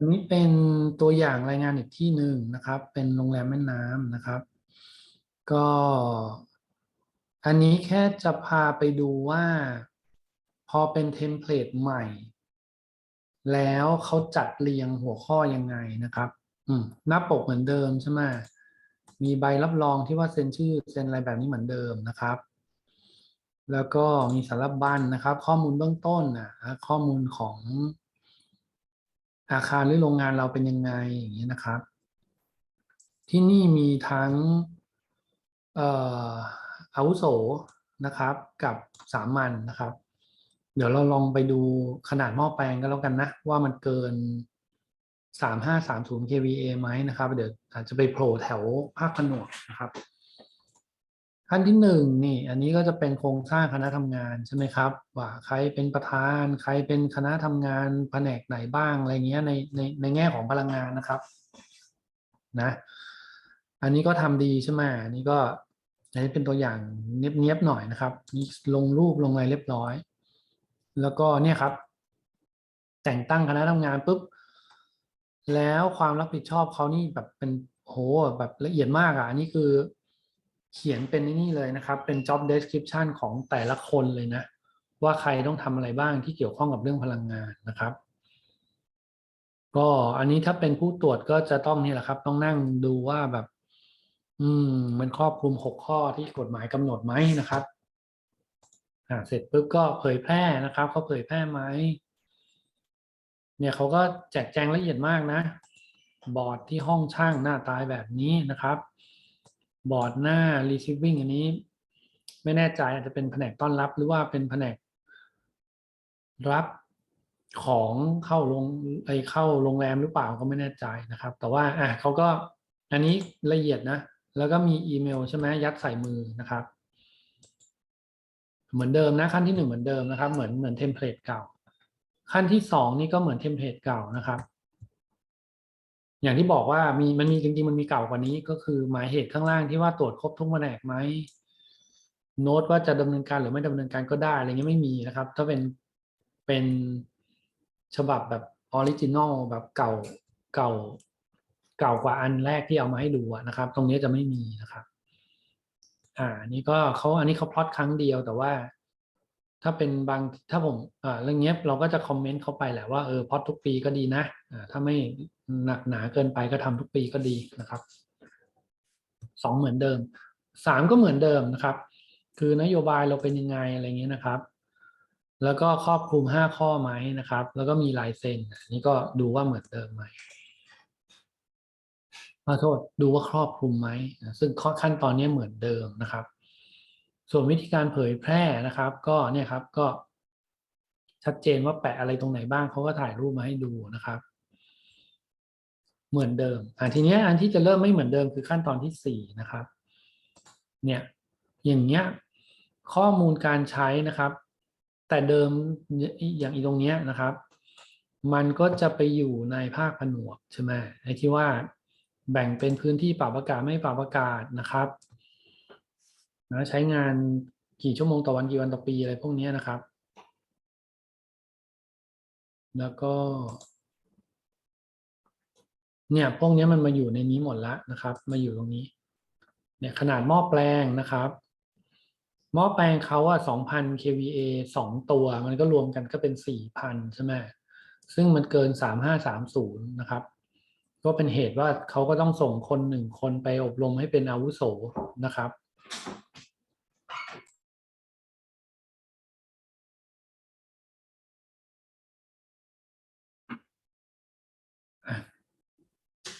อันนี้เป็นตัวอย่างรายงานอีกที่หนึ่งนะครับ เป็นโรงแรมแม่น้ำนะครับ ก็ อันนี้แค่จะพาไปดูว่า พอเป็นเทมเพลตใหม่ แล้วเขาจัดเรียงหัวข้อยังไงนะครับอืมหน้าปกเหมือนเดิมใช่ไหมมีใบรับรองที่ว่าเซ็นชื่อเซ็นอะไรแบบนี้เหมือนเดิมนะครับ แล้วก็มีสารบัญนะครับ ข้อมูลเบื้องต้นนะข้อมูลของ อาคารหรือโรงงานเราเป็นยังไงอย่างนี้นะครับ ที่นี่มีทั้งอาวุโสนะครับ กับสามัญนะครับ เดี๋ยวเราลองไปดูขนาดหม้อแปลงกันแล้วกันนะ ว่ามันเกิน 3530 kVA ไหมนะครับ เดี๋ยวอาจจะไปโผล่แถวภาคผนวกนะครับ ขั้นที่หนึ่งนี่ อันนี้ก็จะเป็นโครงสร้างคณะทำงานใช่ไหมครับ ว่าใครเป็นประธาน ใครเป็นคณะทำงานแผนกไหนบ้างอะไรเงี้ยในในในแง่ของพลังงานนะครับนะอันนี้ก็ทำดีใช่ไหมอันนี้ก็อันนี้เป็นตัวอย่างเนียบๆหน่อยนะครับลงรูปลงอะไรเรียบร้อย แล้วก็เนี่ยครับ แต่งตั้งคณะทำงานปุ๊บแล้วความรับผิดชอบเขานี่แบบเป็นโหแบบละเอียดมากอะอันนี้คือ ขียนเป็นนี่เลยนะครับ เป็น job description ของแต่ละคนเลยนะ ว่าใครต้องทำอะไรบ้างที่เกี่ยวข้องกับเรื่องพลังงานนะครับ ก็อันนี้ถ้าเป็นผู้ตรวจก็จะต้องนี่แหละครับ ต้องนั่งดูว่าแบบ อืม มันครอบคลุมหกข้อที่กฎหมายกำหนดไหมนะครับอ่าเสร็จปุ๊บก็เผยแพร่นะครับเขาเผยแพร่ไหมเนี่ยเขาก็แจกแจงละเอียดมากนะ บอร์ดที่ห้องช่างหน้าตายแบบนี้นะครับ บอร์ดหน้า receiving อันนี้ ไม่แน่ใจอาจจะเป็นแผนกต้อนรับ หรือว่าเป็นแผนกรับของเข้าโรงไอเข้าโรงแรมหรือเปล่าก็ไม่แน่ใจนะครับ แต่ว่าอะเขาก็อันนี้ละเอียดนะ แล้วก็มีอีเมลใช่ไหมยัดใส่มือนะครับ เหมือนเดิมนะขั้นที่หนึ่งเหมือนเดิมนะครับ เหมือนเหมือนเทมเพลตเก่า ขั้นที่สองนี่ก็เหมือนเทมเพลตเก่านะครับ อย่างที่บอกว่ามีมันมีจริงๆมันมีเก่ากว่านี้ก็คือหมายเหตุข้างล่างที่ว่าตรวจครบทุกแผนกไหมโน้ตว่าจะดำเนินการหรือไม่ดำเนินการก็ได้อะไรเงี้ยไม่มีนะครับ ถ้าเป็นเป็นฉบับแบบออริจินอลแบบเก่าเก่าเก่ากว่าอันแรกที่เอามาให้ดูนะครับ ตรงนี้จะไม่มีนะครับ อ่านี่ก็เขาอันนี้เขาพลอตครั้งเดียวแต่ว่า ถ้าเป็นบางถ้าผมอ่าเรื่องเงี้ยเราก็จะคอมเมนต์เข้าไปแหละว่าเออพอตทุกปีก็ดีนะอ่าถ้าไม่หนักหนาเกินไปก็ทำทุกปีก็ดีนะครับสองเหมือนเดิมสามก็เหมือนเดิมนะครับ คือนโยบายเราเป็นยังไงอะไรเงี้ยนะครับ แล้วก็ครอบคลุมห้าข้อไหมนะครับ แล้วก็มีลายเซ็นนนี้ก็ดูว่าเหมือนเดิมไหมขอโทษดูว่าครอบคลุมไหมซึ่งขั้นตอนนี้เหมือนเดิมนะครับ ส่วนวิธีการเผยแพร่นะครับ ก็เนี่ยครับก็ ชัดเจนว่าแปะอะไรตรงไหนบ้างเขาก็ถ่ายรูปมาให้ดูนะครับ เหมือนเดิมอ่าทีนี้อันที่จะเริ่มไม่เหมือนเดิมคือขั้นตอนที่สี่นะครับ เนี่ยอย่างเงี้ยข้อมูลการใช้นะครับ แต่เดิมอย่างอีตรงเนี้ยนะครับ มันก็จะไปอยู่ในภาคผนวกใช่ไหมไอ้ที่ว่าแบ่งเป็นพื้นที่ปรับอากาศไม่ปรับอากาศนะครับ นะใช้งานกี่ชั่วโมงต่อวันกี่วันต่อปีอะไรพวกนี้นะครับ แล้วก็ เนี่ยพวกนี้มันมาอยู่ในนี้หมดแล้วนะครับ มาอยู่ตรงนี้ เนี่ยขนาดหม้อแปลงนะครับหม้อแปลงเขาอะ2,000 kVA สองตัว มันก็รวมกันก็เป็น 4,000 ใช่ไหมซึ่งมันเกิน 3530 นะครับ ก็เป็นเหตุว่าเขาก็ต้องส่งคนหนึ่งคนไปอบรมให้เป็นอาวุโสนะครับ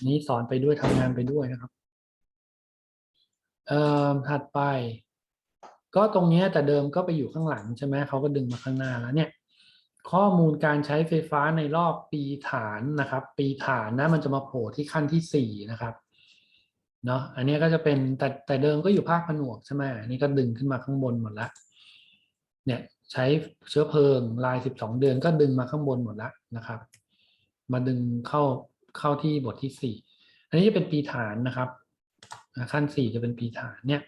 นี้สอนไปด้วยทำงานไปด้วยนะครับเอ่อถัดไป ก็ตรงนี้แต่เดิมก็ไปอยู่ข้างหลังใช่ไหมเขาก็ดึงมาข้างหน้าแล้วเนี่ยข้อมูลการใช้ไฟฟ้าในรอบปีฐานนะครับ ปีฐานนะมันจะมาโผล่ที่ขั้นที่สี่นะครับเนาะอันนี้ก็จะเป็นแต่แต่เดิมก็อยู่ภาคผนวกใช่ไหมอันนี้ก็ดึงขึ้นมาข้างบนหมดละเนี่ยใช้เชื้อเพลิงลายสิบสองเดือนก็ดึงมาข้างบนหมดละนะครับ มาดึงเข้า เข้าที่บทที่สี่อันนี้จะเป็นปีฐานนะครับขั้นสี่จะเป็นปีฐานเนี่ย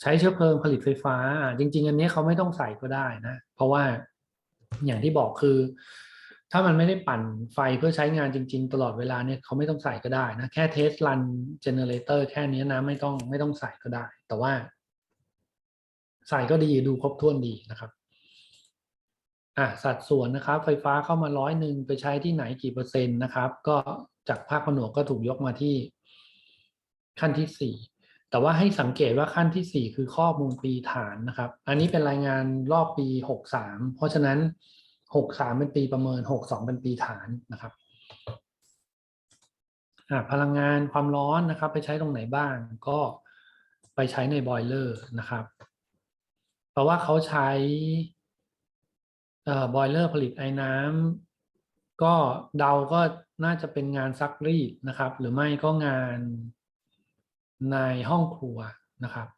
ใช้เชื้อเพลิงผลิตไฟฟ้า จริง ๆ อันนี้เขาไม่ต้องใส่ก็ได้นะ เพราะว่าอย่างที่บอกคือ ถ้ามันไม่ได้ปั่นไฟเพื่อใช้งานจริง ๆ ตลอดเวลาเนี่ยเขาไม่ต้องใส่ก็ได้นะแค่เทสรันเจเนเรเตอร์แค่นี้นะไม่ต้องไม่ต้องใส่ก็ได้ แต่ว่า ใส่ก็ดีดูครบถ้วนดีนะครับ อะสัดส่วนนะครับ ไฟฟ้าเข้ามาร้อยหนึ่งไปใช้ที่ไหนกี่เปอร์เซ็นต์นะครับ ก็จากภาคผนวกก็ถูกยกมาที่ขั้นที่สี่แต่ว่าให้สังเกตว่าขั้นที่สี่คือข้อมูลปีฐานนะครับ อันนี้เป็นรายงานรอบปีหกสามเพราะฉะนั้นหกสามเป็นปีประเมินหกสองเป็นปีฐานนะครับอะพลังงานความร้อนนะครับ ไปใช้ตรงไหนบ้างก็ไปใช้ในบอยเลอร์นะครับ เพราะว่าเขาใช้ บอยเลอร์ผลิตไอ้น้ำก็เดาก็น่าจะเป็นงานซักรีดนะครับ หรือไม่ก็งานในห้องครัวนะครับ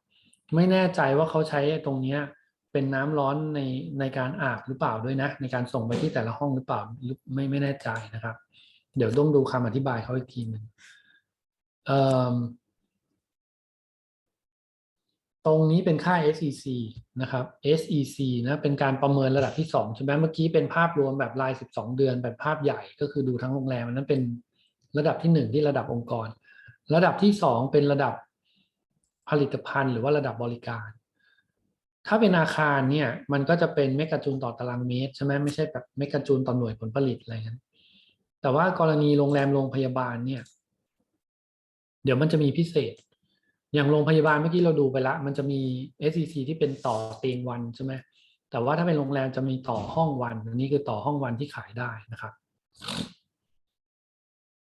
ไม่แน่ใจว่าเขาใช้ตรงเนี้ยเป็นน้ำร้อนในในการอาบหรือเปล่าด้วยนะ ในการส่งไปที่แต่ละห้องหรือเปล่าไม่ไม่แน่ใจนะครับ เดี๋ยวต้องดูคำอธิบายเขาอีกทีหนึ่งเอ่ ตรงนี้เป็นค่า SEC นะครับ SEC นะเป็นการประเมินระดับที่ 2 ใช่ไหมเมื่อกี้เป็นภาพรวมแบบราย 12 เดือนแบบภาพใหญ่ก็คือดูทั้งโรงแรมนั้นเป็นระดับที่ 1 ที่ระดับองค์กร ระดับที่ 2 เป็นระดับผลิตภัณฑ์ หรือว่าระดับบริการ ถ้าเป็นอาคารเนี่ยมันก็จะเป็นเมกะจูลต่อตารางเมตรใช่ไหมไม่ใช่แบบเมกะจูลต่อหน่วยผลผลิตอะไรเงี้ยแต่ว่ากรณีโรงแรมโรงพยาบาลเนี่ย เดี๋ยวมันจะมีพิเศษ อย่างโรงพยาบาลเมื่อกี้เราดูไปละ มันจะมี SEC ที่เป็นต่อเตียงวันใช่ไหมแต่ว่าถ้าเป็นโรงแรมจะมีต่อห้องวันอันนี้คือต่อห้องวันที่ขายได้นะครับ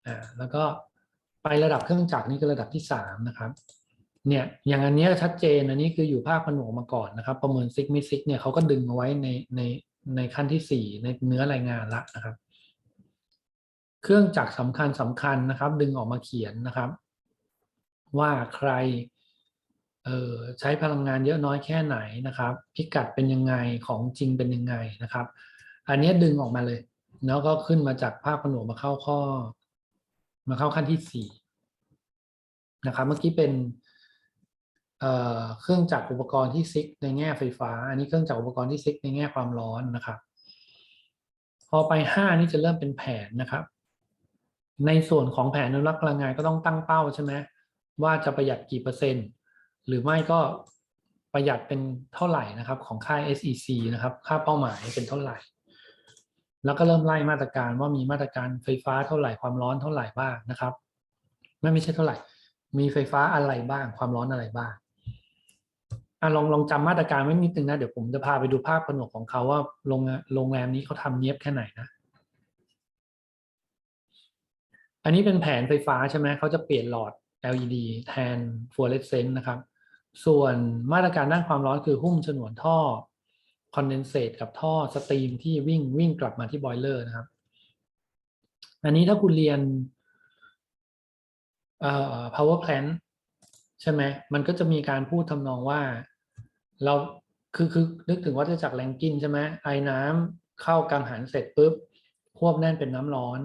อ่าแล้วก็ไประดับเครื่องจักรนี่คือระดับที่สามนะครับ เนี่ยอย่างอันนี้ชัดเจนอันนี้คืออยู่ภาคผนวกมาก่อนนะครับ ประเมินซิกมิซิกเนี่ยเขาก็ดึงเอาไว้ในในในขั้นที่สี่ในเนื้อรายงานละนะครับ เครื่องจักรสำคัญสำคัญนะครับ ดึงออกมาเขียนนะครับ ว่าใครใช้พลังงานเยอะน้อยแค่ไหนนะครับ พิกัดเป็นยังไงของจริงเป็นยังไงนะครับ อันนี้ดึงออกมาเลยแล้วก็ขึ้นมาจากภาคผนวกมาเข้าข้อ มาเข้าขั้นที่สี่นะครับเมื่อกี้เป็นเเครื่องจักรอุปกรณ์ที่ซิกในแง่ไฟฟ้า อันนี้เครื่องจักรอุปกรณ์ที่ซิกในแง่ความร้อนนะครับ พอไปห้านี่จะเริ่มเป็นแผนนะครับ ในส่วนของแผนอนุรักษ์พลังงานก็ต้องตั้งเป้าใช่ไหม ว่าจะประหยัดกี่เปอร์เซ็นต์ หรือไม่ก็ประหยัดเป็นเท่าไหร่นะครับของค่า SEC นะครับ ค่าเป้าหมายเป็นเท่าไหร่ แล้วก็เริ่มไล่มาตรการว่ามีมาตรการไฟฟ้าเท่าไหร่ความร้อนเท่าไหร่บ้างนะครับ ไม่ไม่ใช่เท่าไหร่ มีไฟฟ้าอะไรบ้าง ความร้อนอะไรบ้างอลองลองจำมาตรการไว้นิดนึงนะเดี๋ยวผมจะพาไปดูภาพผนวกของเขาว่าโรงโรงแรมนี้เขาทำเนียบแค่ไหนนะ อันนี้เป็นแผนไฟฟ้าใช่ไหมเขาจะเปลี่ยนหลอด LED แทนฟลูออเรสเซนต์นะครับ ส่วนมาตรการด้านความร้อนคือหุ้มฉนวนท่อคอนเดนเซตกับท่อสตรีมที่วิ่งวิ่งกลับมาที่บอยเลอร์นะครับ อันนี้ถ้าคุณเรียนเอ่อ power plant ใช่ไหมมันก็จะมีการพูดทำนองว่าเราคือคือนึกถึงวัฏจักรแรงกินใช่ไหมไอ้น้ำเข้ากังหันเสร็จปุ๊บควบแน่นเป็นน้ำร้อน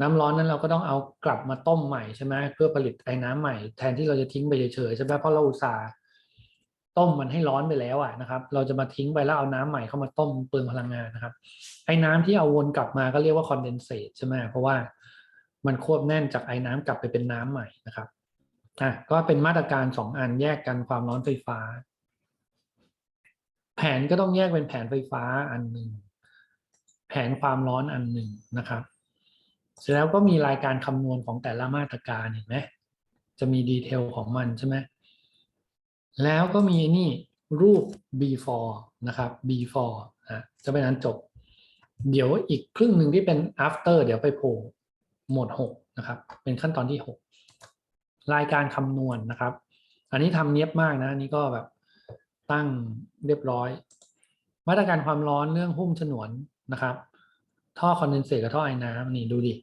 น้ำร้อนนั้นเราก็ต้องเอากลับมาต้มใหม่ใช่ไหมเพื่อผลิตไอ้น้ำใหม่แทนที่เราจะทิ้งไปเฉยๆใช่ไหมเพราะเราอุตส่าห์ต้มมันให้ร้อนไปแล้วอะนะครับ เราจะมาทิ้งไปแล้วเอาน้ำใหม่เข้ามาต้มเปลืองพลังงานนะครับไอ้น้ำที่เอาวนกลับมาก็เรียกว่าคอนเดนเซตใช่ไหมเพราะว่ามันควบแน่นจากไอ้น้ำกลับไปเป็นน้ำใหม่นะครับอะก็เป็นมาตรการสองอันแยกกันความร้อนไฟฟ้า แผนก็ต้องแยกเป็นแผนไฟฟ้าอันหนึ่งแผนความร้อนอันหนึ่งนะครับ เสร็จแล้วก็มีรายการคำนวณของแต่ละมาตรการเห็นไหมจะมีดีเทลของมันใช่ไหมแล้วก็มีนี่รูป before นะครับ before อะจะเป็นอันจบ เดี๋ยวอีกครึ่งหนึ่งที่เป็น after เดี๋ยวไปโผล่หมวด6นะครับ เป็นขั้นตอนที่ 6 รายการคำนวณนะครับ อันนี้ทำเนียบมากนะอันนี้ก็แบบตั้งเรียบร้อย มาตรการความร้อนเรื่องหุ้มฉนวนนะครับ ท่อคอนเดนเซตกับท่อไอ้น้ำนี่ดูดิ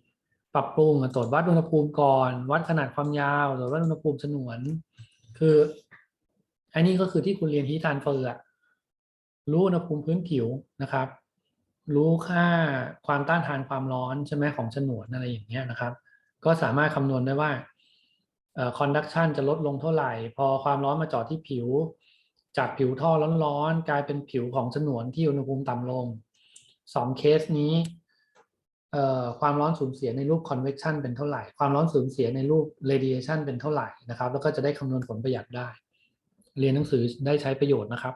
ปรับปรุงตรวจวัดอุณหภูมิก่อน วัดขนาดความยาวตรวจวัดอุณหภูมิฉนวน คืออันนี้ก็คือที่คุณเรียนฮีทานเฟอร์อรู้อุณหภูมิพื้นผิวนะครับ รู้ค่าความต้านทานความร้อนใช่ไหมของฉนวนอะไรอย่างเงี้ยนะครับ ก็สามารถคำนวณได้ว่าคอนดักชันจะลดลงเท่าไหร่ พอความร้อนมาเจาะที่ผิว จากผิวท่อร้อนๆกลายเป็นผิวของฉนวนที่อุณหภูมิต่ำลงสองเคสนี้ ความร้อนสูญเสียในรูป convection เป็นเท่าไหร่ ความร้อนสูญเสียในรูป radiation เป็นเท่าไหร่นะครับ แล้วก็จะได้คำนวณผลประหยัดได้ เรียนหนังสือได้ใช้ประโยชน์นะครับ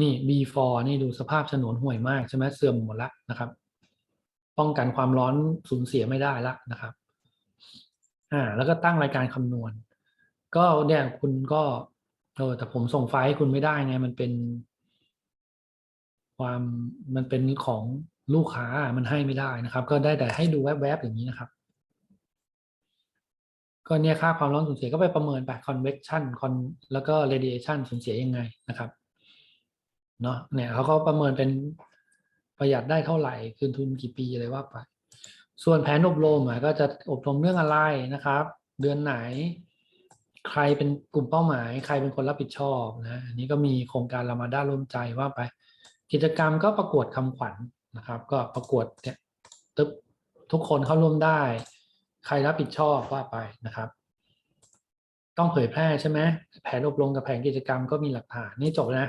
นี่ B4 นี่ดูสภาพฉนวนห่วยมากใช่ไหมเสื่อมหมดละนะครับ ป้องกันความร้อนสูญเสียไม่ได้ละนะครับ อ่า แล้วก็ตั้งรายการคำนวณ ก็เนี่ยคุณก็เออแต่ผมส่งไฟล์ให้คุณไม่ได้ไงมันเป็น ความมันเป็นของ ลูกค้ามันให้ไม่ได้นะครับ ก็ได้แต่ให้ดูแวบๆอย่างนี้นะครับ ก็เนี่ยค่าความร้อนสูญเสียก็ไปประเมินไป convection คอนแล้วก็ radiation สูญเสียยังไงนะครับเนาะเนี่ยเขาก็ประเมินเป็นประหยัดได้เท่าไหร่ คืนทุนกี่ปีอะไรว่าไป ส่วนแผนอบรมก็จะอบรมเรื่องอะไรนะครับ เดือนไหน ใครเป็นกลุ่มเป้าหมาย ใครเป็นคนรับผิดชอบนะอันนี้ก็มีโครงการรามาด้าร่วมใจว่าไป กิจกรรมก็ประกวดคำขวัญ นะครับ ก็ประกวดเนี่ยตึ๊บทุกคนเข้าร่วมได้ ใครรับผิดชอบว่าไปนะครับ ต้องเผยแพร่ใช่ไหมแผนอบรมกับแผนกิจกรรมก็มีหลักฐานนี่จบนะ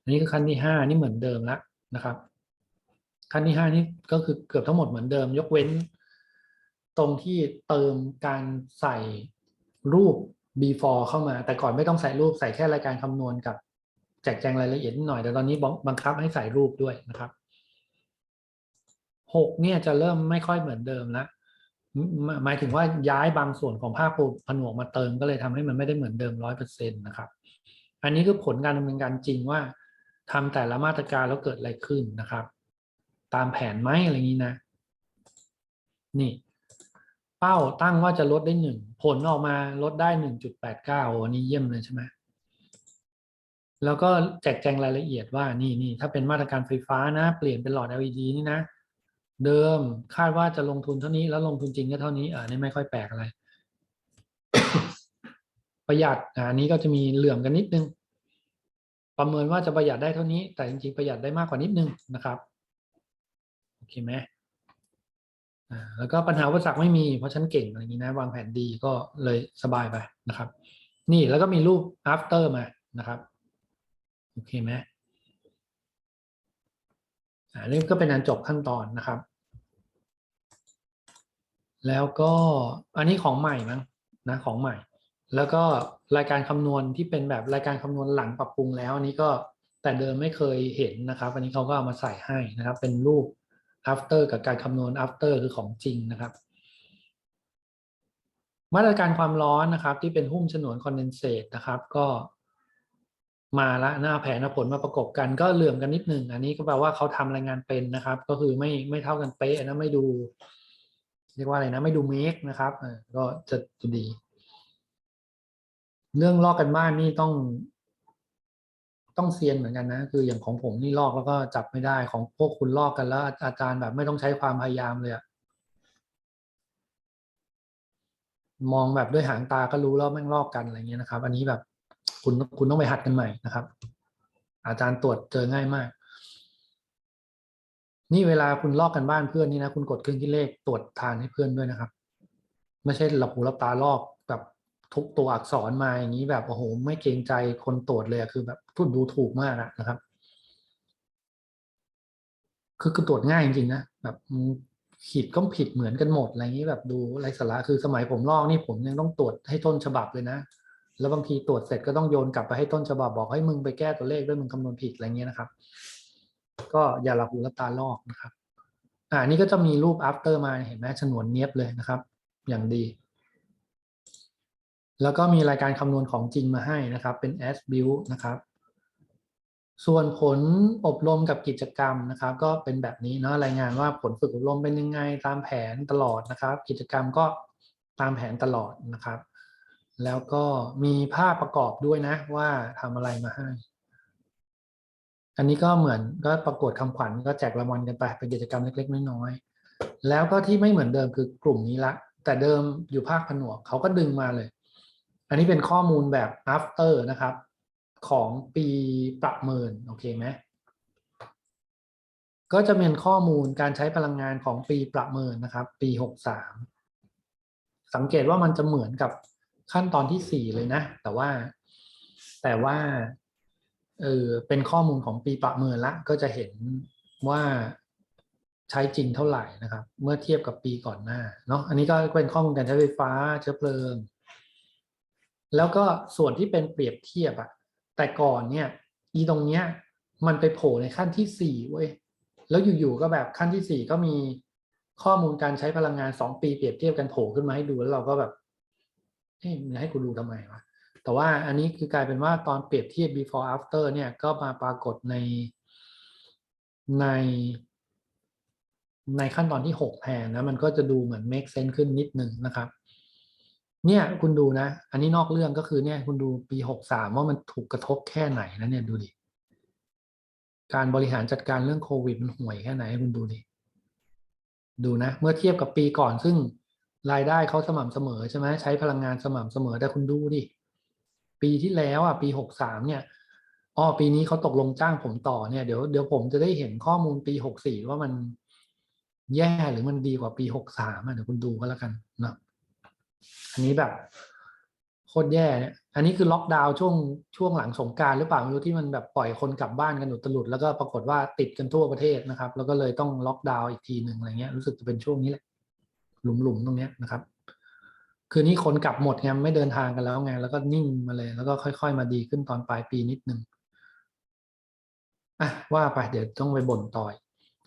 อันนี้คือขั้นที่ห้านี่เหมือนเดิมแล้วนะครับ ขั้นที่ห้านี่ก็คือเกือบทั้งหมดเหมือนเดิม ยกเว้น ตรงที่เติมการใส่รูป before เข้ามา แต่ก่อนไม่ต้องใส่รูปใส่แค่รายการคำนวณกับ แจกแจงรายละเอียดนิดหน่อยแต่ตอนนี้บังคับให้ใส่รูปด้วยนะครับ หกเนี่ยจะเริ่มไม่ค่อยเหมือนเดิมแล้วหมายถึงว่าย้ายบางส่วนของภาคผนวกมาเติมก็เลยทำให้มันไม่ได้เหมือนเดิมร้อยเปอร์เซ็นต์นะครับ อันนี้คือผลการดำเนินการจริงว่าทำแต่ละมาตรการแล้วเกิดอะไรขึ้นนะครับ ตามแผนไหมอะไรอย่างนี้นะ นี่ เป้าตั้งว่าจะลดได้หนึ่งผลออกมาลดได้หนึ่งจุดแปดเก้าอันนี้เยี่ยมเลยใช่ไหมแล้วก็แจกแจงรายละเอียดว่านี่นี่ถ้าเป็นมาตรการไฟฟ้านะ เปลี่ยนเป็นหลอด LED นี่นะ เดิมคาดว่าจะลงทุนเท่านี้แล้วลงทุนจริงก็เท่านี้อ่านี่ไม่ค่อยแปลกอะไร ประหยัดอันนี้ก็จะมีเหลื่อมกันนิดนึง ประเมินว่าจะประหยัดได้เท่านี้ แต่จริงๆประหยัดได้มากกว่านิดนึงนะครับโอเคไหมอ่าแล้วก็ปัญหาอุปสรรคไม่มีเพราะฉันเก่งอะไรอย่างนี้นะ วางแผนดีก็เลยสบายไปนะครับ นี่แล้วก็มีรูป after มานะครับโอเคไหม อ่านี่ก็เป็นอันจบขั้นตอนนะครับ แล้วก็อันนี้ของใหม่มั้งนะของใหม่ แล้วก็รายการคำนวณที่เป็นแบบรายการคำนวณหลังปรับปรุงแล้วอันนี้ก็แต่เดิมไม่เคยเห็นนะครับ อันนี้เขาก็เอามาใส่ให้นะครับ เป็นรูป after กับการคำนวณ after คือของจริงนะครับ มาตรการความร้อนนะครับ ที่เป็นหุ้มฉนวนคอนเดนเซตนะครับ ก็ มาละหน้าแผนผลมาประกบกันก็เหลื่อมกันนิดหนึ่งอันนี้ก็แปลว่าเขาทำรายงานเป็นนะครับ ก็คือไม่ไม่เท่ากันเป๊ะนะไม่ดู เรียกว่าอะไรนะ ไม่ดูเมคนะครับก็จะจะดี เรื่องลอกกันบ้านนี่ต้อง ต้องเซียนเหมือนกันนะ คืออย่างของผมนี่ลอกแล้วก็จับไม่ได้ของพวกคุณลอกกันแล้ว อาจารย์แบบไม่ต้องใช้ความพยายามเลยอะมองแบบด้วยหางตาก็รู้แล้วแม่งลอกกันอะไรเงี้ยนะครับ อันนี้แบบ คุณคุณต้องไปหัดกันใหม่นะครับ อาจารย์ตรวจเจอง่ายมาก นี่เวลาคุณลอกกันบ้านเพื่อนนี่นะคุณกดเครื่องคิดเลขตรวจทานให้เพื่อนด้วยนะครับ ไม่ใช่หลับหูหลับตาลอกแบบทุกตัวอักษรมาอย่างนี้แบบโอ้โหไม่เกรงใจคนตรวจเลยคือแบบทุดดูถูกมากนะครับคือคือตรวจง่ายจริงๆนะแบบขีดก็ผิดเหมือนกันหมดอะไรอย่างนี้แบบดูไรสาระคือสมัยผมลอกนี่ผมยังต้องตรวจให้ต้นฉบับเลยนะ แล้วบางทีตรวจเสร็จก็ต้องโยนกลับไปให้ต้นฉบับบอกให้มึงไปแก้ตัวเลขด้วยมึงคำนวณผิดอะไรเงี้ยนะครับ ก็อย่าหลับหูหลับตาลอกนะครับ อ่านี่ก็จะมีรูป after มาเห็นไหมฉนวนเนี้ยบเลยนะครับ อย่างดี แล้วก็มีรายการคำนวณของจริงมาให้นะครับ เป็น as build นะครับ ส่วนผลอบรมกับกิจกรรมนะครับ ก็เป็นแบบนี้เนาะรายงานว่าผลฝึกอบรมเป็นยังไงตามแผนตลอดนะครับ กิจกรรมก็ตามแผนตลอดนะครับ แล้วก็มีภาพประกอบด้วยนะว่าทำอะไรมาให้ อันนี้ก็เหมือนก็ประกวดคำขวัญก็แจกรางวัลกันไปเป็นกิจกรรมเล็ก ๆ น้อยๆแล้วก็ที่ไม่เหมือนเดิมคือกลุ่มนี้ละ แต่เดิมอยู่ภาคผนวกเขาก็ดึงมาเลย อันนี้เป็นข้อมูลแบบ after นะครับ ของปีประเมินโอเคไหมก็จะเป็นข้อมูลการใช้พลังงานของปีประเมินนะครับ ปีหกสามสังเกตว่ามันจะเหมือนกับ ขั้นตอนที่สี่เลยนะ แต่ว่า แต่ว่าเออเป็นข้อมูลของปีประเมินละ ก็จะเห็นว่าใช้จริงเท่าไหร่นะครับ เมื่อเทียบกับปีก่อนหน้าเนาะอันนี้ก็เป็นข้อมูลการใช้ไฟฟ้าเชื้อเพลิง แล้วก็ส่วนที่เป็นเปรียบเทียบอะแต่ก่อนเนี่ย อีตรงเนี้ย มันไปโผล่ในขั้นที่สี่เว้ยแล้วอยู่ๆก็แบบขั้นที่สี่ก็มีข้อมูลการใช้พลังงานสองปีเปรียบเทียบกันโผล่ขึ้นมาให้ดูแล้วเราก็แบบ เฮ้มันให้กูดูทำไมวะแต่ว่าอันนี้คือกลายเป็นว่าตอนเปรียบเทียบ before after เนี่ยก็มาปรากฏในในในขั้นตอนที่หกแทนนะมันก็จะดูเหมือน make sense ขึ้นนิดนึงนะครับ เนี่ยคุณดูนะ อันนี้นอกเรื่องก็คือเนี่ยคุณดูปีหกสามว่ามันถูกกระทบแค่ไหนนะเนี่ยดูดิ การบริหารจัดการเรื่องโควิดมันห่วยแค่ไหนคุณดูดิ ดูนะ เมื่อเทียบกับปีก่อนซึ่ง รายได้เขาสม่ำเสมอใช่ไหมใช้พลังงานสม่ำเสมอแต่คุณดูดิปีที่แล้วอะปีหกสามเนี่ยอ๋อปีนี้เขาตกลงจ้างผมต่อเนี่ยเดี๋ยวเดี๋ยวผมจะได้เห็นข้อมูลปีหกสี่ว่ามันแย่หรือมันดีกว่าปีหกสามอะเดี๋ยวคุณดูก็แล้วกันเนาะอันนี้แบบโคตรแย่เนี่ยอันนี้คือล็อกดาวน์ช่วงช่วงหลังสงการหรือเปล่าไม่รู้ที่มันแบบปล่อยคนกลับบ้านกันอุตลุดแล้วก็ปรากฏว่าติดกันทั่วประเทศนะครับ แล้วก็เลยต้องล็อกดาวน์อีกทีหนึ่งอะไรเงี้ยรู้สึกจะเป็นช่วงนี้แหละ หลุมๆตรงเนี้ยนะครับ คืนนี้คนกลับหมดไงไม่เดินทางกันแล้วไงแล้วก็นิ่งมาเลย แล้วก็ค่อย ๆ มาดีขึ้นตอนปลายปีนิดนึงอะว่าไปเดี๋ยวต้องไปบ่นต่อย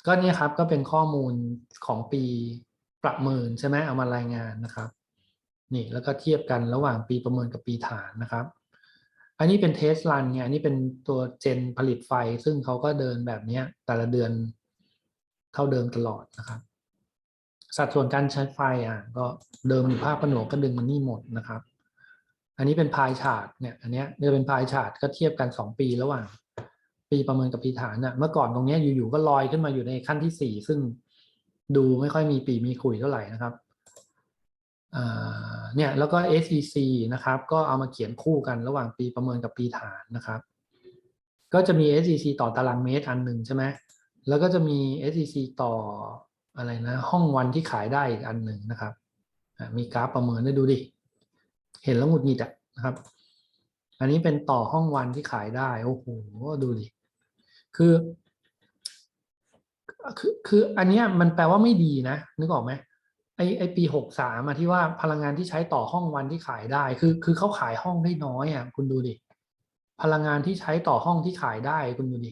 ก็นี่ครับก็เป็นข้อมูลของปีประเมินใช่ไหมเอามารายงานนะครับ นี่แล้วก็เทียบกันระหว่างปีประเมินกับปีฐานนะครับ อันนี้เป็นเทสรันไงอันนี้เป็นตัวเจนผลิตไฟ ซึ่งเขาก็เดินแบบนี้แต่ละเดือนเท่าเดิมตลอดนะครับ สัดส่วนการใช้ไฟอะก็เดิมอยู่ภาคผนวกก็ดึงมันนี่หมดนะครับ อันนี้เป็นพายชาร์ตเนี่ยอันเนี้ยเนี่ยเป็นพายชาร์ตก็เทียบกันสองปีระหว่าง ปีประเมินกับปีฐานน่ะเมื่อก่อนตรงเนี้ยอยู่ๆก็ลอยขึ้นมาอยู่ในขั้นที่สี่ซึ่งดูไม่ค่อยมีปีมีขุยเท่าไหร่นะครับเนี่ยแล้วก็ SEC นะครับก็เอามาเขียนคู่กันระหว่างปีประเมินกับปีฐานนะครับ ก็จะมี SEC ต่อตารางเมตรอันหนึ่งใช่ไหมแล้วก็จะมี SEC ต่อ อะไรนะ ห้องวันที่ขายได้อีกอันหนึ่งนะครับมีกราฟประเมินให้ดูดิ เห็นแล้วหงุดหงิดอะนะครับ อันนี้เป็นต่อห้องวันที่ขายได้โอ้โหดูดิ คือ คือคืออันเนี้ยมันแปลว่าไม่ดีนะ นึกออกไหมไอไอปีหกสามที่ว่าพลังงานที่ใช้ต่อห้องวันที่ขายได้ คือคือเขาขายห้องได้น้อยอะคุณดูดิพลังงานที่ใช้ต่อห้องที่ขายได้คุณดูดิ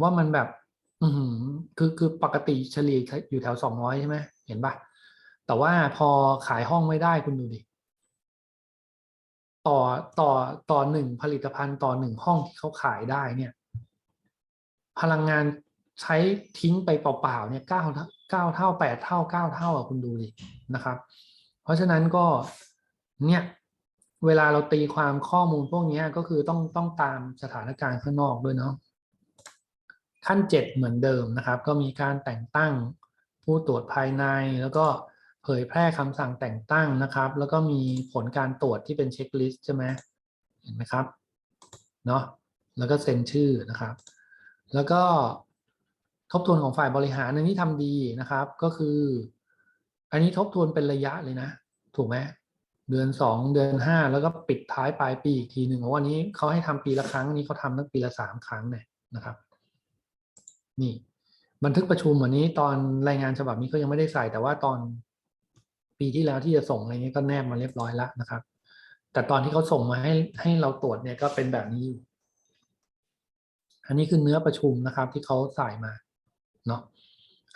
ว่ามันแบบ อือหือคือคือปกติเฉลี่ยอยู่แถวสองร้อยใช่ไหมเห็นปะแต่ว่าพอขายห้องไม่ได้คุณดูดิต่อต่อต่อหนึ่งผลิตภัณฑ์ต่อหนึ่งห้องที่เขาขายได้เนี่ย พลังงานใช้ทิ้งไปเปล่าๆเนี่ยเก้าเก้าเท่าแปดเท่าเก้าเท่าอะคุณดูดินะครับ เพราะฉะนั้นก็เนี่ยเวลาเราตีความข้อมูลพวกนี้ก็คือต้องต้องตามสถานการณ์ข้างนอกด้วยเนาะ ขั้นเจ็ดเหมือนเดิมนะครับ ก็มีการแต่งตั้งผู้ตรวจภายใน แล้วก็เผยแพร่คำสั่งแต่งตั้งนะครับ แล้วก็มีผลการตรวจที่เป็นเช็คลิสต์ใช่ไหมเห็นไหมครับเนาะแล้วก็เซ็นชื่อนะครับ แล้วก็ทบทวนของฝ่ายบริหารอันนี้ทำดีนะครับ ก็คือ อันนี้ทบทวนเป็นระยะเลยนะ ถูกไหมเดือนสองเดือนห้าแล้วก็ปิดท้ายปลายปีอีกทีหนึ่งวันนี้เขาให้ทำปีละครั้งอันนี้เขาทำตั้งปีละสามครั้งเนี่ยนะครับ นี่บันทึกประชุมวันนี้ตอนรายงานฉบับนี้ก็ยังไม่ได้ใส่ แต่ว่าตอนปีที่แล้วที่จะส่งอะไรเงี้ยก็แนบมาเรียบร้อยแล้วนะครับ แต่ตอนที่เขาส่งมาให้ให้เราตรวจเนี่ยก็เป็นแบบนี้อยู่อันนี้คือเนื้อประชุมนะครับ ที่เขาใส่มาเนาะ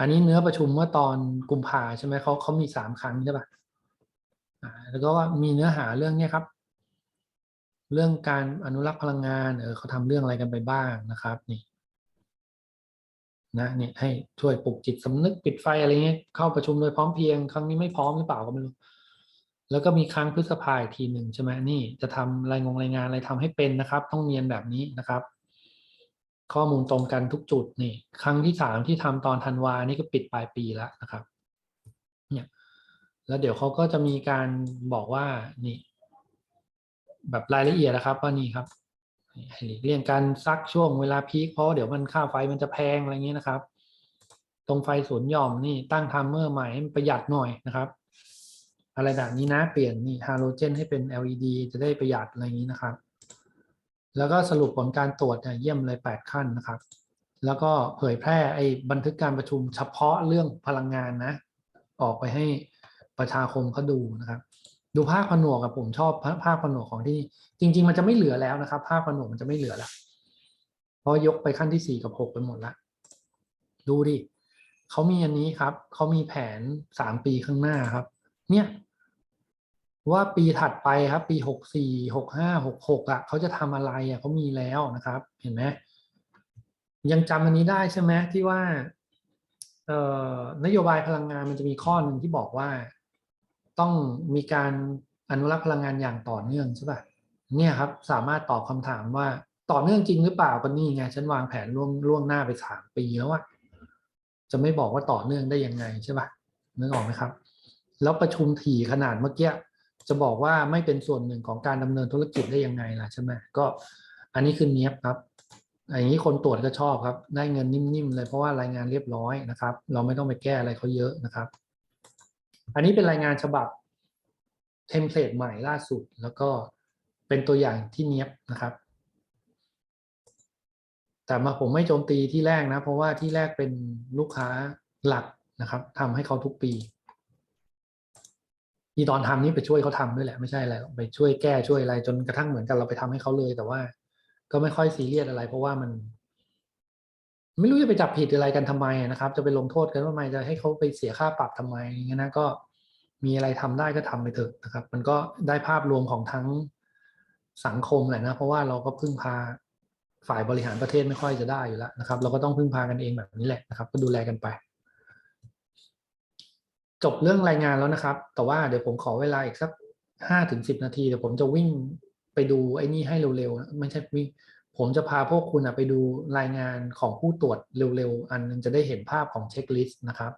อันนี้เนื้อประชุมเมื่อตอนกุมภาใช่ไหมเขาเขามีสามครั้งใช่ปะอ่าแล้วก็ว่ามีเนื้อหาเรื่องเนี้ยครับ เรื่องการอนุรักษ์พลังงานเออเขาทำเรื่องอะไรกันไปบ้างนะครับ นี่ นะเนี่ยให้ช่วยปลุกจิตสำนึกปิดไฟอะไรเงี้ยเข้าประชุมโดยพร้อมเพียง ครั้งนี้ไม่พร้อมหรือเปล่าก็ไม่รู้ แล้วก็มีครั้งพฤษภาอีกทีหนึ่งใช่ไหมนี่จะทำรายงงรายงานอะไรทำให้เป็นนะครับ ต้องเนียนแบบนี้นะครับ ข้อมูลตรงกันทุกจุดนี่ ครั้งที่สามที่ทำตอนธันวานี่ก็ปิดปลายปีแล้วนะครับ เนี่ยแล้วเดี๋ยวเขาก็จะมีการบอกว่านี่ แบบรายละเอียดนะครับว่านี่ครับ หลีกเลี่ยงการซักช่วงเวลาพีคเพราะเดี๋ยวมันค่าไฟมันจะแพงอะไรเงี้ยนะครับ ตรงไฟศูนย์หย่อมนี่ตั้งไทม์เมอร์ใหม่ประหยัดหน่อยนะครับ อะไรแบบนี้นะเปลี่ยนนี่ฮาโลเจนให้เป็น LED จะได้ประหยัดอะไรอย่างนี้นะครับ แล้วก็สรุปผลการตรวจเยี่ยมเลยแปดขั้นนะครับ แล้วก็เผยแพร่ไอ้บันทึกการประชุมเฉพาะเรื่องพลังงานนะ ออกไปให้ประชาคมเขาดูนะครับ ดูภาคผนวกกับผมชอบภาภาคผนวกของที่จริง ๆ มันจะไม่เหลือแล้วนะครับภาคผนวกมันจะไม่เหลือแล้วเพราะยกไปขั้นที่สี่กับหกไปหมดละดูดิเขามีอันนี้ครับเขามีแผนสามปีข้างหน้าครับ เนี่ยว่าปีถัดไปครับ ปีหกสี่หกห้าหกหกอะเขาจะทำอะไรอะเขามีแล้วนะครับ เห็นไหมยังจำอันนี้ได้ใช่ไหมที่ว่า เอ่อนโยบายพลังงานมันจะมีข้อหนึ่งที่บอกว่า ต้องมีการอนุรักษ์พลังงานอย่างต่อเนื่องใช่ป่ะเนี่ยครับสามารถตอบคำถามว่าต่อเนื่องจริงหรือเปล่าก็นี่ไงฉันวางแผนล่วงล่วงหน้าไปสามปีแล้วอะจะไม่บอกว่าต่อเนื่องได้ยังไงใช่ป่ะนึกออกไหมครับ แล้วประชุมถี่ขนาดเมื่อกี้จะบอกว่าไม่เป็นส่วนหนึ่งของการดำเนินธุรกิจได้ยังไงล่ะใช่ไหมก็อันนี้คือเนี้ยบครับอย่างนี้คนตรวจก็ชอบครับ ได้เงินนิ่มๆเลยเพราะว่ารายงานเรียบร้อยนะครับ เราไม่ต้องไปแก้อะไรเขาเยอะนะครับ อันนี้เป็นรายงานฉบับเทมเพลตใหม่ล่าสุด แล้วก็เป็นตัวอย่างที่เนี้ยบนะครับ แต่มาผมไม่โจมตีที่แรกนะ เพราะว่าที่แรกเป็นลูกค้าหลักนะครับทำให้เขาทุกปีอีตอนทำนี่ไปช่วยเขาทำด้วยแหละไม่ใช่อะไรไปช่วยแก้ช่วยอะไรจนกระทั่งเหมือนกันเราไปทำให้เขาเลย แต่ว่า ก็ไม่ค่อยซีเรียสอะไร เพราะว่ามัน ไม่รู้จะไปจับผิดอะไรกันทำไมนะครับ จะไปลงโทษกันทำไมจะให้เขาไปเสียค่าปรับทำไมอย่างเงี้ยนะก็มีอะไรทำได้ก็ทำไปเถอะนะครับ มันก็ได้ภาพรวมของทั้งสังคมแหละนะ เพราะว่าเราก็พึ่งพาฝ่ายบริหารประเทศไม่ค่อยจะได้อยู่แล้วนะครับ เราก็ต้องพึ่งพากันเองแบบนี้แหละนะครับ ก็ดูแลกันไป จบเรื่องรายงานแล้วนะครับ แต่ว่าเดี๋ยวผมขอเวลาอีกสักห้าถึงสิบนาทีเดี๋ยวผมจะวิ่งไปดูไอ้นี่ให้เร็วๆนะไม่ใช่วิ่ง ผมจะพาพวกคุณไปดูรายงานของผู้ตรวจเร็วๆ อันนึงจะได้เห็นภาพของเช็คลิสต์นะครับ